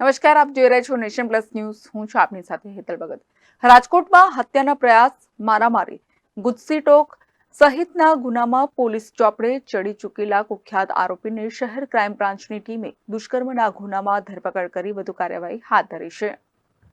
નમસ્કાર, આપ જોઈ રહ્યા છો નેશન પ્લસ ન્યૂઝ. હું છું આપની સાથે હેતલ ભગત. રાજકોટમાં હત્યાના પ્રયાસ મારામારી. ગુજસી ટોક સહિતના ગુનામાં પોલીસ ચોપડે ચડી ચૂકેલા કુખ્યાત આરોપીને શહેર ક્રાઇમ બ્રાન્ચની ટીમે દુષ્કર્મના ગુનામાં ધરપકડ કરી વધુ કાર્યવાહી હાથ ધરી છે.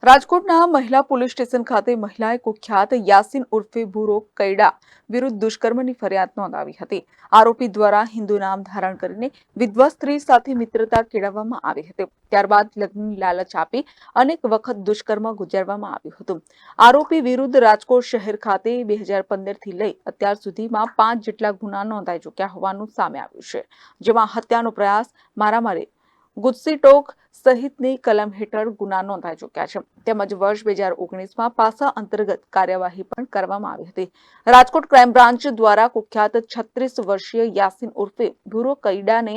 રાજકોટના મહિલા પોલીસ સ્ટેશન ખાતે મહિલાએ કુખ્યાત યાસીન ઉર્ફે ભૂરો કૈડા વિરુદ્ધ દુષ્કર્મની ફરિયાદ નોંધાવી હતી. આરોપી દ્વારા હિન્દુ નામ ધારણ કરીને વિધવા સ્ત્રી સાથે મિત્રતા કેળવવામાં આવી હતી. ત્યારબાદ લગ્નની લાલચ આપી અનેક વખત દુષ્કર્મ ગુજારવામાં આવ્યું હતું. આરોપી વિરુદ્ધ રાજકોટ શહેર ખાતે બે હજાર પંદરથી લઈ અત્યાર સુધીમાં પાંચ જેટલા ગુના નોંધાઈ ચૂક્યા હોવાનું સામે આવ્યું છે. જેમાં હત્યાનો પ્રયાસ મારામારી ગુજસી ટોક સહિતની કલમ હેઠળ ગુના નોંધાઈ ચૂક્યા છે. તેમજ વર્ષ બે હજાર ઓગણીસમાં પાસા અંતર્ગત કાર્યવાહી પણ કરવામાં આવી હતી. રાજકોટ ક્રાઇમ બ્રાન્ચ દ્વારા કુખ્યાત છત્રીસ વર્ષીય યાસીન ઉર્ફે ભૂરો કૈડાને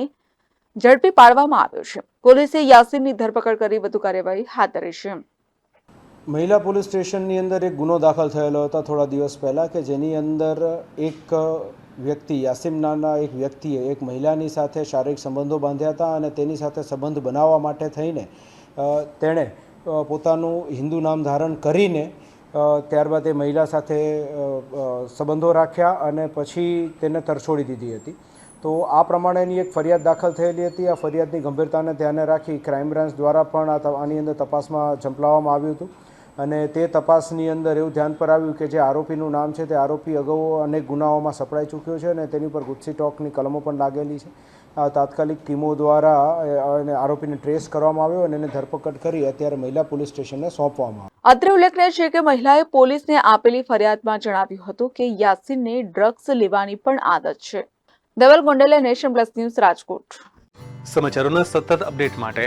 ઝડપી પાડવામાં આવ્યો છે. પોલીસે યાસીનની ધરપકડ કરી વધુ કાર્યવાહી હાથ ધરી છે. મહિલા પોલીસ સ્ટેશનની અંદર એક ગુનો દાખલ થયેલો હતો થોડા દિવસ પહેલાં કે જેની અંદર એક વ્યક્તિ યાસીમ નામના એક વ્યક્તિએ એક મહિલાની સાથે શારીરિક સંબંધો બાંધ્યા હતા અને તેની સાથે સંબંધ બનાવવા માટે થઈને તેણે પોતાનું હિન્દુ નામ ધારણ કરીને ત્યારબાદ એ મહિલા સાથે સંબંધો રાખ્યા અને પછી તેને તરછોડી દીધી હતી. તો આ પ્રમાણેની એક ફરિયાદ દાખલ થયેલી હતી. આ ફરિયાદની ગંભીરતાને ધ્યાને રાખી ક્રાઇમ બ્રાન્ચ દ્વારા પણ આની અંદર તપાસમાં ઝંપલાવવામાં આવ્યું હતું. અને તે તપાસની અંદર એવું ધ્યાન પર આવ્યું કે જે આરોપીનું નામ છે તે આરોપી અગાઉ અનેક ગુનાઓમાં સપડાઈ ચૂક્યો છે અને તેની ઉપર ગુસ્સી ટોકની કલમો પણ લાગેલી છે. આ તાત્કાલિક ટીમો દ્વારા અને આરોપીને ટ્રેસ કરવામાં આવ્યો અને એને ધરપકડ કરી અત્યારે મહિલા પોલીસ સ્ટેશનને સોંપવામાં આવ્યો અત્રે ઉલ્લેખનીય છે કે મહિલાએ પોલીસને આપેલી ફરિયાદમાં જણાવ્યું હતું કે યાસીનને ડ્રગ્સ લેવાની પણ આદત છે. દેવલ ગોંડલે નેશન પ્લસ ન્યૂઝ રાજકોટ. સમાચારોના સતત અપડેટ માટે